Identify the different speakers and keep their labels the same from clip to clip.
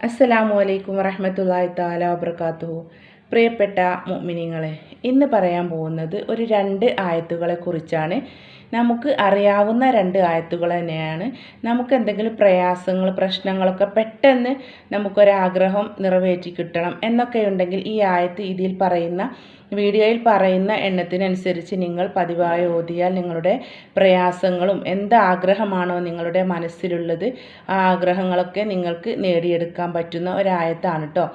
Speaker 1: അസ്സലാമു അലൈക്കും വറഹമത്തല്ലാഹി താല വബർക്കാത്തു പ്രിയപ്പെട്ട മുഅ്മിനീങ്ങളെ ഇന്ന് പറയാൻ പോകുന്നത് ഒരു രണ്ട് ആയത്തുകളെ കുറിച്ചാണ്. നമുക്ക് അറിയാവുന്ന രണ്ട് ആയത്തുകൾ തന്നെയാണ്. നമുക്ക് എന്തെങ്കിലും പ്രയാസങ്ങൾ പ്രശ്നങ്ങളൊക്കെ പെട്ടെന്ന് നമുക്കൊരാഗ്രഹം നിറവേറ്റി കിട്ടണം എന്നൊക്കെ ഉണ്ടെങ്കിൽ ഈ ആയത്ത് ഇതിൽ പറയുന്ന വീഡിയോയിൽ പറയുന്ന എണ്ണത്തിനനുസരിച്ച് നിങ്ങൾ പതിവായി ഓതിയാൽ നിങ്ങളുടെ പ്രയാസങ്ങളും എന്ത് ആഗ്രഹമാണോ നിങ്ങളുടെ മനസ്സിലുള്ളത് ആ ആഗ്രഹങ്ങളൊക്കെ നിങ്ങൾക്ക് നേടിയെടുക്കാൻ പറ്റുന്ന ഒരായത്താണ് കേട്ടോ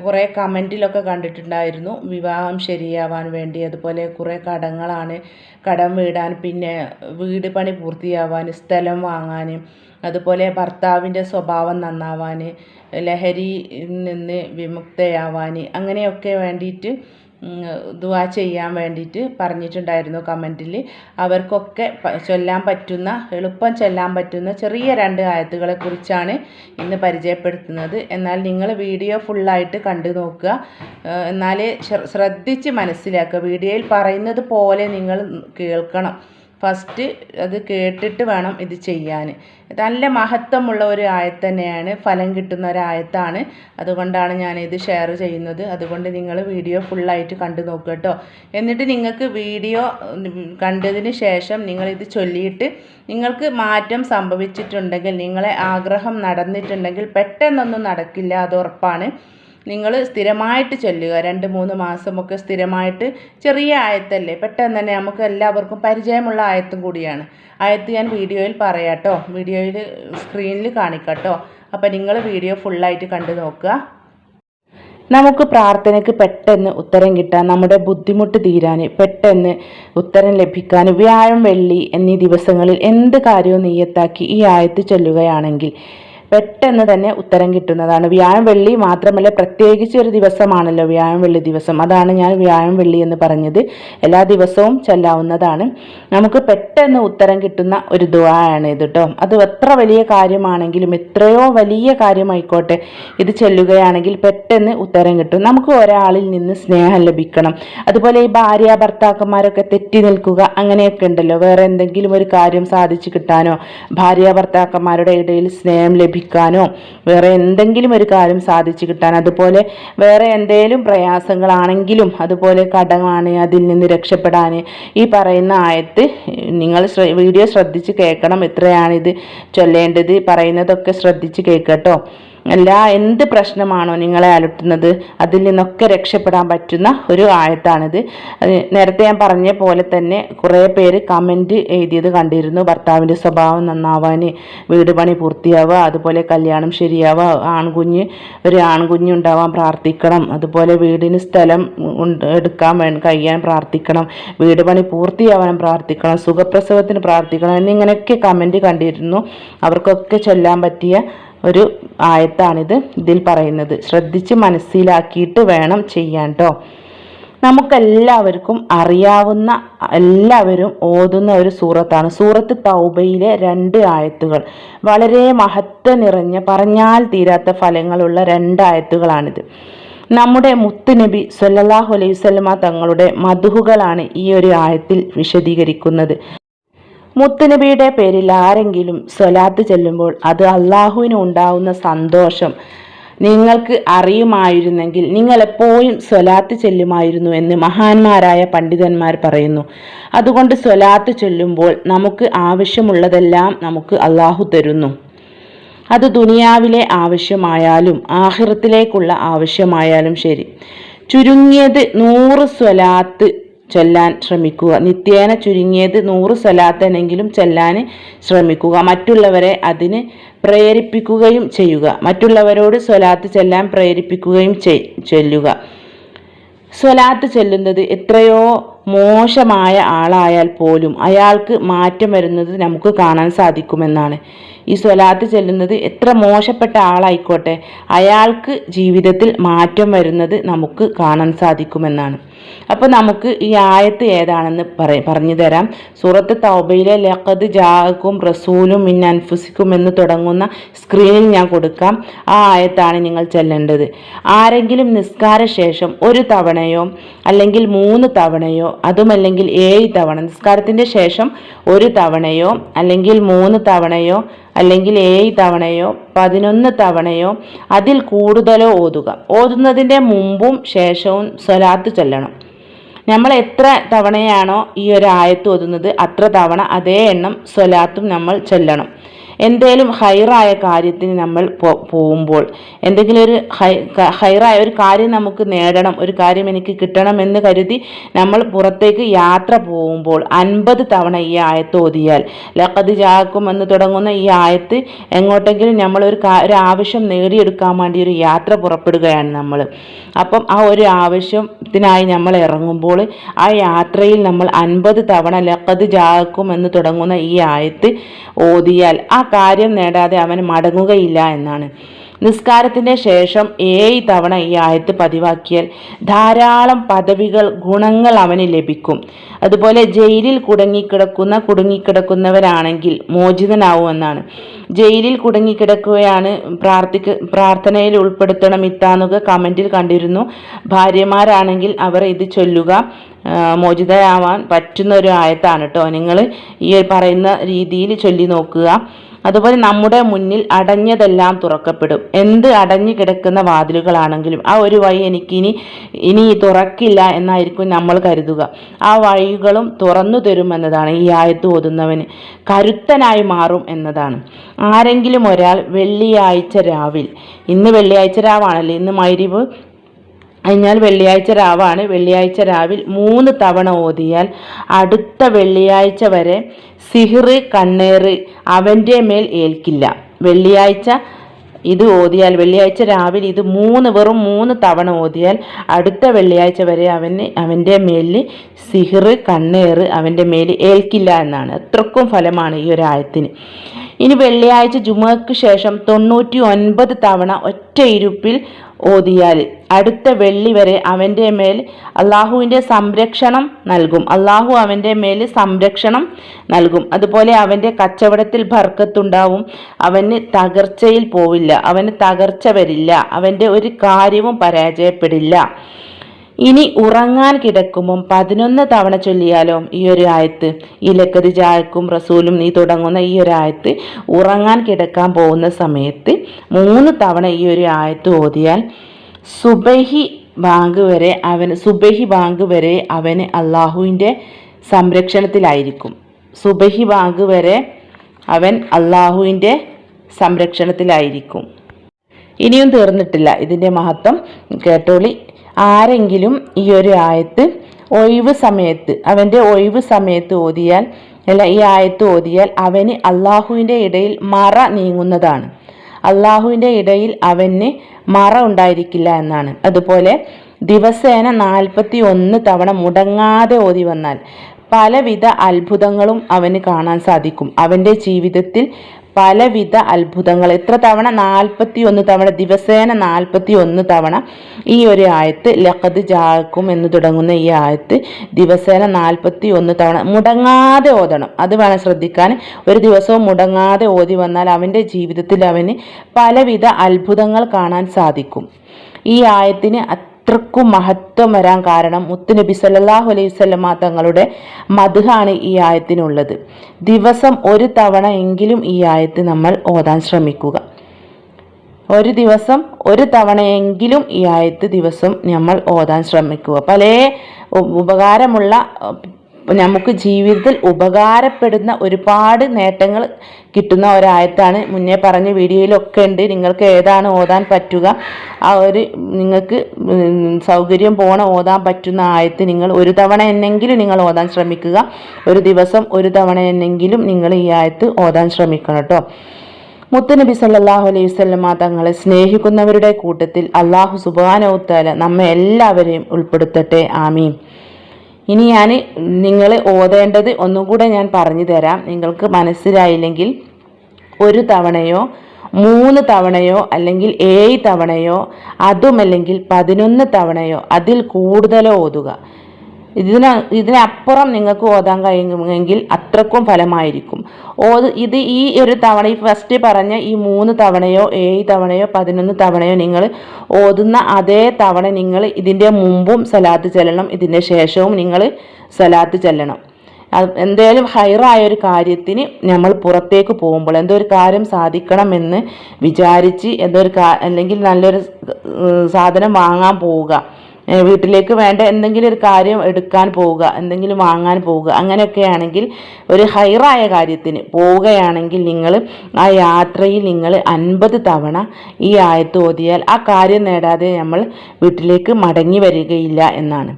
Speaker 1: കുറേ കമന്റിലൊക്കെ കണ്ടിട്ടുണ്ടായിരുന്നു വിവാഹം ശരിയാവാൻ വേണ്ടി അതുപോലെ കുറേ കടങ്ങളാണ് കടം വീടാൻ പിന്നെ വീട് പണി പൂർത്തിയാവാൻ സ്ഥലം വാങ്ങാൻ അതുപോലെ ഭർത്താവിന്റെ സ്വഭാവം നന്നാവാൻ ലഹരിയിൽ നിന്ന് വിമുക്തയാവാൻ അങ്ങനെയൊക്കെ വേണ്ടിയിട്ട് ദുവാ ചെയ്യാൻ വേണ്ടിയിട്ട് പറഞ്ഞിട്ടുണ്ടായിരുന്നു കമന്റിൽ അവർക്കൊക്കെ ചൊല്ലാൻ പറ്റുന്ന എളുപ്പം ചൊല്ലാൻ പറ്റുന്ന ചെറിയ രണ്ട് ആയത്തുകളെ കുറിച്ചാണ് ഇന്ന് പരിചയപ്പെടുത്തുന്നത്. എന്നാൽ നിങ്ങൾ വീഡിയോ ഫുള്ളായിട്ട് കണ്ടു നോക്കുക. എന്നാൽ ശ്രദ്ധിച്ച് മനസ്സിലാക്കുക. വീഡിയോയിൽ പറയുന്നത് പോലെ നിങ്ങൾ കേൾക്കണം. ഫസ്റ്റ് അത് കേട്ടിട്ട് വേണം ഇത് ചെയ്യാൻ. നല്ല മഹത്വമുള്ള ഒരു ആയത്ത് തന്നെയാണ് ഫലം കിട്ടുന്ന ഒരു ആയത്താണ്. അതുകൊണ്ടാണ് ഞാനിത് ഷെയർ ചെയ്യുന്നത്. അതുകൊണ്ട് നിങ്ങൾ വീഡിയോ ഫുള്ളായിട്ട് കണ്ടു നോക്കുക കേട്ടോ. എന്നിട്ട് നിങ്ങൾക്ക് വീഡിയോ കണ്ടതിന് ശേഷം നിങ്ങളിത് ചൊല്ലിയിട്ട് നിങ്ങൾക്ക് മാറ്റം സംഭവിച്ചിട്ടുണ്ടെങ്കിൽ നിങ്ങളെ ആഗ്രഹം നടന്നിട്ടുണ്ടെങ്കിൽ പെട്ടെന്നൊന്നും നടക്കില്ല അത് ഉറപ്പാണ്. നിങ്ങൾ സ്ഥിരമായിട്ട് ചൊല്ലുക. രണ്ട് മൂന്ന് മാസമൊക്കെ സ്ഥിരമായിട്ട് ചെറിയ ആയത്തല്ലേ? പെട്ടെന്ന് തന്നെ നമുക്ക് എല്ലാവർക്കും പരിചയമുള്ള ആയത്തും കൂടിയാണ്. ആയത്ത് ഞാൻ വീഡിയോയിൽ പറയാട്ടോ. വീഡിയോയിൽ സ്ക്രീനിൽ കാണിക്കാട്ടോ. അപ്പോൾ നിങ്ങൾ വീഡിയോ ഫുള്ളായിട്ട് കണ്ടു നോക്കുക. നമുക്ക് പ്രാർത്ഥനയ്ക്ക് പെട്ടെന്ന് ഉത്തരം കിട്ടാൻ നമ്മുടെ ബുദ്ധിമുട്ട് തീരാൻ പെട്ടെന്ന് ഉത്തരം ലഭിക്കാൻ വ്യാഴം വെള്ളി എന്നീ ദിവസങ്ങളിൽ എന്ത് കാര്യവും നെയ്യത്താക്കി ഈ ആയത്ത് ചൊല്ലുകയാണെങ്കിൽ പെട്ടെന്ന് തന്നെ ഉത്തരം കിട്ടുന്നതാണ്. വ്യാഴം വെള്ളി മാത്രമല്ല പ്രത്യേകിച്ച് ഒരു ദിവസമാണല്ലോ വ്യാഴം വെള്ളി ദിവസം. അതാണ് ഞാൻ വ്യാഴം വെള്ളി എന്ന് പറഞ്ഞത്. എല്ലാ ദിവസവും ചൊല്ലാവുന്നതാണ്. നമുക്ക് പെട്ടെന്ന് ഉത്തരം കിട്ടുന്ന ഒരു ദുആയാണ് ഇത് കേട്ടോ അത് എത്ര വലിയ കാര്യമാണെങ്കിലും എത്രയോ വലിയ കാര്യമായിക്കോട്ടെ ഇത് ചെല്ലുകയാണെങ്കിൽ പെട്ടെന്ന് ഉത്തരം കിട്ടും. നമുക്ക് ഒരാളിൽ നിന്ന് സ്നേഹം ലഭിക്കണം. അതുപോലെ ഈ ഭാര്യ ഭർത്താക്കന്മാരൊക്കെ തെറ്റി നിൽക്കുക അങ്ങനെയൊക്കെ ഉണ്ടല്ലോ. വേറെ എന്തെങ്കിലും ഒരു കാര്യം സാധിച്ചു കിട്ടാനോ ഭാര്യ ഭർത്താക്കന്മാരുടെ ഇടയിൽ സ്നേഹം ലഭിക്കും ലഭിക്കാനോ വേറെ എന്തെങ്കിലും ഒരു കാര്യം സാധിച്ചു കിട്ടാൻ അതുപോലെ വേറെ എന്തെങ്കിലും പ്രയാസങ്ങളാണെങ്കിലും അതുപോലെ കടമാണ് അതിൽ നിന്ന് രക്ഷപ്പെടാൻ. ഈ പറയുന്ന ആയത്ത് നിങ്ങൾ വീഡിയോ ശ്രദ്ധിച്ച് കേൾക്കണം. എത്രയാണിത് ചൊല്ലേണ്ടത്. പറയുന്നതൊക്കെ ശ്രദ്ധിച്ച് കേൾക്കട്ടോ. എല്ലാ എന്ത് പ്രശ്നമാണോ നിങ്ങളെ അലട്ടുന്നത് അതിൽ നിന്നൊക്കെ രക്ഷപ്പെടാൻ പറ്റുന്ന ഒരു ആയത്താണിത്. നേരത്തെ ഞാൻ പറഞ്ഞ പോലെ തന്നെ കുറേ പേര് കമന്റ് എഴുതിയത് കണ്ടിരുന്നു. ഭർത്താവിന്റെ സ്വഭാവം നന്നാവാൻ വീട് പണി പൂർത്തിയാവുക അതുപോലെ കല്യാണം ശരിയാവുക ആൺകുഞ്ഞ് ഒരു ആൺകുഞ്ഞ് ഉണ്ടാവാൻ പ്രാർത്ഥിക്കണം അതുപോലെ വീടിന് സ്ഥലം എടുക്കാൻ വേ കഴിയാൻ പ്രാർത്ഥിക്കണം വീട് പണി പൂർത്തിയാവാൻ പ്രാർത്ഥിക്കണം സുഖപ്രസവത്തിന് പ്രാർത്ഥിക്കണം എന്നിങ്ങനെയൊക്കെ കമന്റ് കണ്ടിരുന്നു. അവർക്കൊക്കെ ചൊല്ലാൻ പറ്റിയ ഒരു ആയത്താണിത് ഇതിൽ പറയുന്നത്. ശ്രദ്ധിച്ച് മനസ്സിലാക്കിയിട്ട് വേണം ചെയ്യാൻ കേട്ടോ നമുക്കെല്ലാവർക്കും അറിയാവുന്ന എല്ലാവരും ഓതുന്ന ഒരു സൂറത്താണ്. സൂറത്ത് തൗബയിലെ രണ്ട് ആയത്തുകൾ. വളരെ മഹത്വ നിറഞ്ഞ പറഞ്ഞാൽ തീരാത്ത ഫലങ്ങളുള്ള രണ്ട് ആയത്തുകളാണിത്. നമ്മുടെ മുത്തുനബി സല്ലാഹു അലൈഹി സ്വലമ തങ്ങളുടെ മധുഹുകളാണ് ഈ ഒരു ആയത്തിൽ വിശദീകരിക്കുന്നത്. മുത്തുനബിയുടെ പേരിൽ ആരെങ്കിലും സ്വലാത്ത് ചെല്ലുമ്പോൾ അത് അള്ളാഹുവിന് ഉണ്ടാവുന്ന സന്തോഷം നിങ്ങൾക്ക് അറിയുമായിരുന്നെങ്കിൽ നിങ്ങൾ എപ്പോഴും സ്വലാത്ത് ചെല്ലുമായിരുന്നു എന്ന് മഹാന്മാരായ പണ്ഡിതന്മാർ പറയുന്നു. അതുകൊണ്ട് സ്വലാത്ത് ചൊല്ലുമ്പോൾ നമുക്ക് ആവശ്യമുള്ളതെല്ലാം നമുക്ക് അള്ളാഹു തരുന്നു. അത് ദുനിയാവിലെ ആവശ്യമായാലും ആഹിറത്തിലേക്കുള്ള ആവശ്യമായാലും ശരി. ചുരുങ്ങിയത് നൂറ് സ്വലാത്ത് ചൊല്ലാൻ ശ്രമിക്കുക. നിത്യേന ചുരുങ്ങിയത് നൂറ് സ്വലാത്തനെങ്കിലും ചെല്ലാൻ ശ്രമിക്കുക. മറ്റുള്ളവരെ അതിന് പ്രേരിപ്പിക്കുകയും ചെയ്യുക. മറ്റുള്ളവരോട് സ്വലാത്ത് ചെല്ലാൻ പ്രേരിപ്പിക്കുകയും ചൊല്ലുക. സ്വലാത്ത് ചെല്ലുന്നത് എത്രയോ മോശമായ ആളായാൽ പോലും അയാൾക്ക് മാറ്റം വരുന്നത് നമുക്ക് കാണാൻ സാധിക്കുമെന്നാണ്. ഈ സ്വലാത്ത് ചെല്ലുന്നത് എത്ര മോശപ്പെട്ട ആളായിക്കോട്ടെ അയാൾക്ക് ജീവിതത്തിൽ മാറ്റം വരുന്നത് നമുക്ക് കാണാൻ സാധിക്കുമെന്നാണ്. അപ്പോൾ നമുക്ക് ഈ ആയത്ത് ഏതാണെന്ന് പറ പറഞ്ഞു തരാം. സൂറത്ത് തൗബയിലെ ലഖദ് ജാഹക്കും റസൂലും മിൻ അൻഫുസിക്കും എന്ന് തുടങ്ങുന്ന സ്ക്രീനിൽ ഞാൻ കൊടുക്കാം. ആ ആയത്താണ് നിങ്ങൾ ചെല്ലേണ്ടത്. ആരെങ്കിലും നിസ്കാര ശേഷം ഒരു തവണയോ അല്ലെങ്കിൽ മൂന്ന് തവണയോ അതുമല്ലെങ്കിൽ ഏഴ് തവണ നിസ്കാരത്തിന്റെ ശേഷം ഒരു തവണയോ അല്ലെങ്കിൽ മൂന്ന് തവണയോ അല്ലെങ്കിൽ ഏഴ് തവണയോ പതിനൊന്ന് തവണയോ അതിൽ കൂടുതലോ ഓതുക. ഓതുന്നതിന്റെ മുമ്പും ശേഷവും സ്വലാത്ത് ചൊല്ലണം. നമ്മൾ എത്ര തവണയാണോ ഈ ഒരു ആയത്ത് ഓതുന്നത് അത്ര തവണ അതേ എണ്ണം സ്വലാത്തും നമ്മൾ ചൊല്ലണം. എന്തേലും ഹൈറായ കാര്യത്തിന് നമ്മൾ പോകുമ്പോൾ എന്തെങ്കിലും ഒരു ഹൈ ഹൈറായ ഒരു കാര്യം നമുക്ക് നേടണം ഒരു കാര്യം എനിക്ക് കിട്ടണം എന്ന് കരുതി നമ്മൾ പുറത്തേക്ക് യാത്ര പോകുമ്പോൾ അൻപത് തവണ ഈ ആയത്ത് ഓതിയാൽ ലക്കത് ജാക്കും എന്ന് തുടങ്ങുന്ന ഈ ആയത്ത് എങ്ങോട്ടെങ്കിലും നമ്മൾ ഒരു ഒരു ആവശ്യം നേടിയെടുക്കാൻ വേണ്ടി ഒരു യാത്ര പുറപ്പെടുകയാണ് നമ്മൾ. അപ്പം ആ ഒരു ആവശ്യത്തിനായി നമ്മൾ ഇറങ്ങുമ്പോൾ ആ യാത്രയിൽ നമ്മൾ അൻപത് തവണ ലക്കത് ജാക്കും എന്ന് തുടങ്ങുന്ന ഈ ആയത്ത് ഓതിയാൽ ആ കാര്യം നേടാതെ അവൻ മടങ്ങുകയില്ല എന്നാണ്. നിസ്കാരത്തിന്റെ ശേഷം ഏഴ് തവണ ഈ ആയത്ത് പതിവാക്കിയാൽ ധാരാളം പദവികൾ ഗുണങ്ങൾ അവന് ലഭിക്കും. അതുപോലെ ജയിലിൽ കുടുങ്ങിക്കിടക്കുന്ന കുടുങ്ങിക്കിടക്കുന്നവരാണെങ്കിൽ മോചിതനാവുമെന്നാണ് ജയിലിൽ കുടുങ്ങിക്കിടക്കുകയാണ് പ്രാർത്ഥിക്ക പ്രാർത്ഥനയിൽ ഉൾപ്പെടുത്തണം ഇത്താന്നുക കമന്റിൽ കണ്ടിരുന്നു. ഭാര്യമാരാണെങ്കിൽ അവർ ഇത് ചൊല്ലുക മോചിതരാവാൻ പറ്റുന്ന ഒരു ആയത്താണ് കേട്ടോ. നിങ്ങൾ ഈ പറയുന്ന രീതിയിൽ ചൊല്ലി നോക്കുക. അതുപോലെ നമ്മുടെ മുന്നിൽ അടഞ്ഞതെല്ലാം തുറക്കപ്പെടും. എന്ത് അടഞ്ഞു കിടക്കുന്ന വാതിലുകളാണെങ്കിലും ആ ഒരു വഴി എനിക്കിനി ഇനി തുറക്കില്ല എന്നായിരിക്കും നമ്മൾ കരുതുക. ആ വഴികളും തുറന്നു തരുമെന്നതാണ് ഈ ആയത്ത് ഓതുന്നവന്. കരുത്തനായി മാറും എന്നതാണ്. ആരെങ്കിലും ഒരാൾ വെള്ളിയാഴ്ച രാവിൽ ഇന്ന് വെള്ളിയാഴ്ച രാവാണല്ലോ ഇന്ന് മൈരിവ് കഴിഞ്ഞാൽ വെള്ളിയാഴ്ച രാവാണ്. വെള്ളിയാഴ്ച രാവിൽ മൂന്ന് തവണ ഓതിയാൽ അടുത്ത വെള്ളിയാഴ്ച വരെ സിഹിറ് കണ്ണേറ് അവന്റെ മേൽ ഏൽക്കില്ല. വെള്ളിയാഴ്ച ഇത് ഓതിയാൽ വെള്ളിയാഴ്ച രാവിലെ ഇത് മൂന്ന് വെറും മൂന്ന് തവണ ഓതിയാൽ അടുത്ത വെള്ളിയാഴ്ച വരെ അവന് അവന്റെ മേലിൽ സിഹിറ് കണ്ണേറ് അവന്റെ മേൽ ഏൽക്കില്ല എന്നാണ്. അത്രക്കും ഫലമാണ് ഈ ഒരു ആയത്തിന്. ഇനി വെള്ളിയാഴ്ച ജുമക്ക് ശേഷം തൊണ്ണൂറ്റി ഒൻപത് തവണ ഒറ്റ ഇരുപ്പിൽ ഓതിയാൽ അടുത്ത വെള്ളി വരെ അവന്റെ മേൽ അള്ളാഹുവിന്റെ സംരക്ഷണം നൽകും. അള്ളാഹു അവന്റെ മേൽ സംരക്ഷണം നൽകും. അതുപോലെ അവന്റെ കച്ചവടത്തിൽ ഭർക്കത്തുണ്ടാവും അവന് തകർച്ചയിൽ പോവില്ല. അവന് തകർച്ച വരില്ല. അവന്റെ ഒരു കാര്യവും പരാജയപ്പെടില്ല. ഇനി ഉറങ്ങാൻ കിടക്കുമ്പം പതിനൊന്ന് തവണ ചൊല്ലിയാലോ ഈ ഒരു ആയത്ത്. ഈ ലക്കത് ജായക്കും റസൂലും നീ തുടങ്ങുന്ന ഈ ഒരു ആയത്ത് ഉറങ്ങാൻ കിടക്കാൻ പോകുന്ന സമയത്ത് മൂന്ന് തവണ ഈ ഒരു ആയത്ത് ഓതിയാൽ സുബഹി ബാങ്ക് വരെ അവന് സുബഹി ബാങ്ക് വരെ അവന് അള്ളാഹുവിന്റെ സംരക്ഷണത്തിലായിരിക്കും. സുബഹി ബാങ്ക് വരെ അവൻ അള്ളാഹുവിന്റെ സംരക്ഷണത്തിലായിരിക്കും. ഇനിയും തീർന്നിട്ടില്ല. ഇതിന്റെ മഹത്വം കേട്ടോളി. ആരെങ്കിലും ഈ ഒരു ആയത്ത് ഒഴിവ് സമയത്ത് അവന്റെ ഒഴിവ് സമയത്ത് ഓതിയാൽ അല്ല ഈ ആയത്ത് ഓതിയാൽ അവന് അള്ളാഹുവിന്റെ ഇടയിൽ മറ നീങ്ങുന്നതാണ്. അള്ളാഹുവിന്റെ ഇടയിൽ അവന് മറ ഉണ്ടായിരിക്കില്ല എന്നാണ്. അതുപോലെ ദിവസേന നാൽപ്പത്തി ഒന്ന് തവണ മുടങ്ങാതെ ഓതി വന്നാൽ പലവിധ അത്ഭുതങ്ങളും അവന് കാണാൻ സാധിക്കും. അവന്റെ ജീവിതത്തിൽ പലവിധ അത്ഭുതങ്ങൾ. എത്ര തവണ? നാൽപ്പത്തി ഒന്ന് തവണ. ദിവസേന നാൽപ്പത്തി ഒന്ന് തവണ ഈ ഒരു ആയത്ത് ലഖത് ജാക്കും എന്ന് തുടങ്ങുന്ന ഈ ആയത്ത് ദിവസേന നാൽപ്പത്തി ഒന്ന് തവണ മുടങ്ങാതെ ഓതണം. അത് വേണം ശ്രദ്ധിക്കാൻ. ഒരു ദിവസവും മുടങ്ങാതെ ഓതി വന്നാൽ അവന്റെ ജീവിതത്തിൽ അവന് പലവിധ അത്ഭുതങ്ങൾ കാണാൻ സാധിക്കും. ഈ ആയത്തിന് അത്രക്കും മഹത്വം വരാൻ കാരണം മുത്തുനബി സല്ലാഹു അലൈഹി സ്വലമ തങ്ങളുടെ മധുഹാണ് ഈ ആയത്തിനുള്ളത്. ദിവസം ഒരു തവണ എങ്കിലും ഈ ആയത്ത് നമ്മൾ ഓതാൻ ശ്രമിക്കുക. ഒരു ദിവസം ഒരു തവണയെങ്കിലും ഈ ആയത്ത് ദിവസം നമ്മൾ ഓതാൻ ശ്രമിക്കുക. പല ഉപകാരമുള്ള നമുക്ക് ജീവിതത്തിൽ ഉപകാരപ്പെടുന്ന ഒരുപാട് നേട്ടങ്ങൾ കിട്ടുന്ന ഒരായത്താണ് മുന്നേ പറഞ്ഞ വീഡിയോയിലൊക്കെ ഉണ്ട്. നിങ്ങൾക്ക് ഏതാണ് ഓതാൻ പറ്റുക? ആ ഒരു നിങ്ങൾക്ക് സൗകര്യം പോണ ഓതാൻ പറ്റുന്ന ആയത്ത് നിങ്ങൾ ഒരു തവണ എന്നെങ്കിലും നിങ്ങൾ ഓതാൻ ശ്രമിക്കുക. ഒരു ദിവസം ഒരു തവണ എന്നെങ്കിലും നിങ്ങൾ ഈ ആയത്ത് ഓതാൻ ശ്രമിക്കണം കേട്ടോ. മുത്തനബി സല്ലാഹു അലൈഹി വസ്ലമ തങ്ങളെ സ്നേഹിക്കുന്നവരുടെ കൂട്ടത്തിൽ അള്ളാഹു സുബാനൗത്താല നമ്മെ എല്ലാവരെയും ഉൾപ്പെടുത്തട്ടെ. ആമീൻ. ഇനി ഞാൻ നിങ്ങൾ ഓതേണ്ടത് ഒന്നും കൂടെ ഞാൻ പറഞ്ഞു തരാം. നിങ്ങൾക്ക് മനസ്സിലായില്ലെങ്കിൽ ഒരു തവണയോ മൂന്ന് തവണയോ അല്ലെങ്കിൽ ഏഴ് തവണയോ അതുമല്ലെങ്കിൽ പതിനൊന്ന് തവണയോ അതിൽ കൂടുതലോ ഓതുക. ഇതിന് ഇതിനപ്പുറം നിങ്ങൾക്ക് ഓതാൻ കഴിയുമെങ്കിൽ അത്രക്കും ഫലമായിരിക്കും. ഓത് ഇത് ഈ ഒരു തവണ ഈ ഫസ്റ്റ് പറഞ്ഞ ഈ മൂന്ന് തവണയോ ഏഴ് തവണയോ പതിനൊന്ന് തവണയോ നിങ്ങൾ ഓതുന്ന അതേ തവണ നിങ്ങൾ ഇതിന്റെ മുമ്പും സലാത്ത് ചെല്ലണം ഇതിന്റെ ശേഷവും നിങ്ങൾ സലാത്ത് ചെല്ലണം. എന്തായാലും ഹൈറായ ഒരു കാര്യത്തിന് നമ്മൾ പുറത്തേക്ക് പോകുമ്പോൾ എന്തോ ഒരു കാര്യം സാധിക്കണമെന്ന് വിചാരിച്ച് എന്തോ ഒരു അല്ലെങ്കിൽ നല്ലൊരു സാധനം വാങ്ങാൻ പോവുക. വീട്ടിലേക്ക് വേണ്ട എന്തെങ്കിലും ഒരു കാര്യം എടുക്കാൻ പോവുക എന്തെങ്കിലും വാങ്ങാൻ പോവുക അങ്ങനെയൊക്കെ ആണെങ്കിൽ ഒരു ഹൈറായ കാര്യത്തിന് പോവുകയാണെങ്കിൽ നിങ്ങൾ ആ യാത്രയിൽ നിങ്ങൾ അൻപത് തവണ ഈ ആയത്ത് ഓതിയാൽ ആ കാര്യം നേടാതെ നമ്മൾ വീട്ടിലേക്ക് മടങ്ങി വരികയില്ല എന്നാണ്.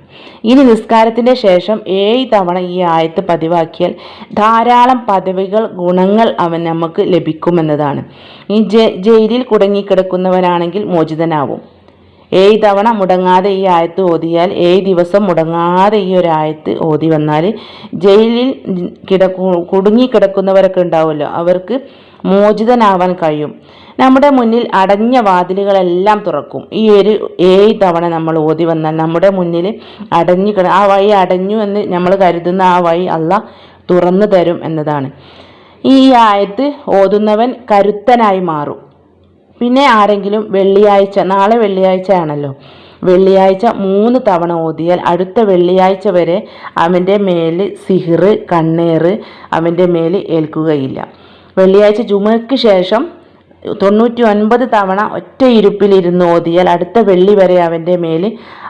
Speaker 1: ഇനി നിസ്കാരത്തിന്റെ ശേഷം ഏഴ് തവണ ഈ ആയത്ത് പതിവാക്കിയാൽ ധാരാളം പദവികൾ ഗുണങ്ങൾ അവൻ നമുക്ക് ലഭിക്കുമെന്നതാണ്. ഈ ജയിലിൽ കുടുങ്ങിക്കിടക്കുന്നവനാണെങ്കിൽ മോചിതനാവും. ഏഴ് തവണ മുടങ്ങാതെ ഈ ആയത്ത് ഓതിയാൽ ഏഴ് ദിവസം മുടങ്ങാതെ ഈ ഒരു ആയത്ത് ഓതി വന്നാൽ ജയിലിൽ കിടക്കു കുടുങ്ങിക്കിടക്കുന്നവരൊക്കെ ഉണ്ടാവുമല്ലോ. അവർക്ക് മോചിതനാവാൻ കഴിയും. നമ്മുടെ മുന്നിൽ അടഞ്ഞ വാതിലുകളെല്ലാം തുറക്കും. ഈ ഒരു ഏഴ് തവണ നമ്മൾ ഓതി വന്നാൽ നമ്മുടെ മുന്നിൽ അടഞ്ഞു കിട ആ വഴി അടഞ്ഞു എന്ന് നമ്മൾ കരുതുന്ന ആ വഴി അല്ല തുറന്നു തരും എന്നതാണ്. ഈ ആയത്ത് ഓതുന്നവൻ കരുത്തനായി മാറും. പിന്നെ ആരെങ്കിലും വെള്ളിയാഴ്ച നാളെ വെള്ളിയാഴ്ച ആണല്ലോ വെള്ളിയാഴ്ച മൂന്ന് തവണ ഓതിയാൽ അടുത്ത വെള്ളിയാഴ്ച വരെ അവന്റെ മേൽ സിഹിറ് കണ്ണേറ് അവന്റെ മേൽ ഏൽക്കുകയില്ല. വെള്ളിയാഴ്ച ജുമയ്ക്ക് ശേഷം തൊണ്ണൂറ്റി ഒൻപത് തവണ ഒറ്റ ഇരുപ്പിലിരുന്ന് ഓതിയാൽ അടുത്ത വെള്ളി വരെ അവന്റെ മേൽ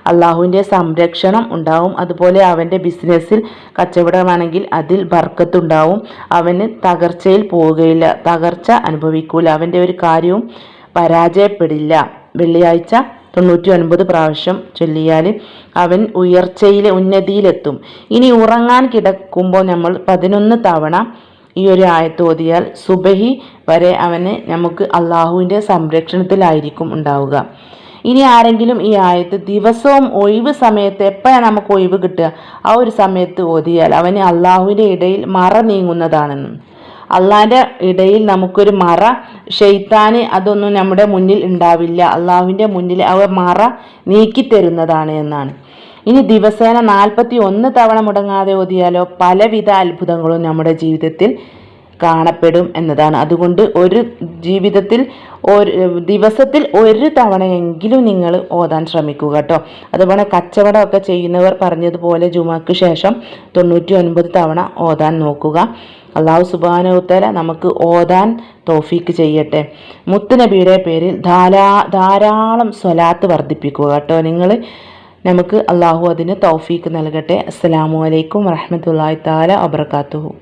Speaker 1: അള്ളാഹുവിന്റെ സംരക്ഷണം ഉണ്ടാവും. അതുപോലെ അവന്റെ ബിസിനസ്സിൽ കച്ചവടമാണെങ്കിൽ അതിൽ ബർക്കത്തുണ്ടാവും. അവന് തകർച്ചയിൽ പോവുകയില്ല. തകർച്ച അനുഭവിക്കൂല. അവന്റെ ഒരു കാര്യവും പരാജയപ്പെടില്ല. വെള്ളിയാഴ്ച തൊണ്ണൂറ്റി ഒൻപത് പ്രാവശ്യം ചൊല്ലിയാൽ അവൻ ഉയർച്ചയിലെ ഉന്നതിയിലെത്തും. ഇനി ഉറങ്ങാൻ കിടക്കുമ്പോൾ നമ്മൾ പതിനൊന്ന് തവണ ഈ ഒരു ആയത്ത് ഓതിയാൽ സുബഹി വരെ അവന് നമുക്ക് അള്ളാഹുവിന്റെ സംരക്ഷണത്തിലായിരിക്കും ഉണ്ടാവുക. ഇനി ആരെങ്കിലും ഈ ആയത്ത് ദിവസവും ഒഴിവ് സമയത്ത് എപ്പോഴാണ് നമുക്ക് ഒഴിവ് കിട്ടുക? ആ ഒരു സമയത്ത് ഓതിയാൽ അവന് അള്ളാഹുവിന്റെ ഇടയിൽ മറ നീങ്ങുന്നതാണെന്നും. അള്ളാഹിന്റെ ഇടയിൽ നമുക്കൊരു മറ. ഷെയ്ത്താന് അതൊന്നും നമ്മുടെ മുന്നിൽ ഉണ്ടാവില്ല. അള്ളാഹുവിന്റെ മുന്നിൽ അവ മറ നീക്കിത്തരുന്നതാണ് എന്നാണ്. ഇനി ദിവസേന നാൽപ്പത്തി ഒന്ന് തവണ മുടങ്ങാതെ ഓതിയാലോ പലവിധ അത്ഭുതങ്ങളും നമ്മുടെ ജീവിതത്തിൽ കാണപ്പെടും എന്നതാണ്. അതുകൊണ്ട് ഒരു ജീവിതത്തിൽ ഒരു ദിവസത്തിൽ ഒരു തവണയെങ്കിലും നിങ്ങൾ ഓതാൻ ശ്രമിക്കുക കേട്ടോ. അതുപോലെ കച്ചവടമൊക്കെ ചെയ്യുന്നവർ പറഞ്ഞതുപോലെ ജുമാക്ക് ശേഷം തൊണ്ണൂറ്റി ഒൻപത് തവണ ഓതാൻ നോക്കുക. അള്ളാഹു സുബാനോത്തല നമുക്ക് ഓതാൻ തോഫീക്ക് ചെയ്യട്ടെ. മുത്തുനബിയുടെ പേരിൽ ധാരാ ധാരാളം സ്വലാത്ത് വർദ്ധിപ്പിക്കുക കേട്ടോ. നിങ്ങൾ നമുക്ക് അള്ളാഹു അതിന് തൗഫീക്ക് നൽകട്ടെ. അസ്സലാമു അലൈക്കും വറഹമത്തല്ലാഹി താല വബർക്കാത്തുഹു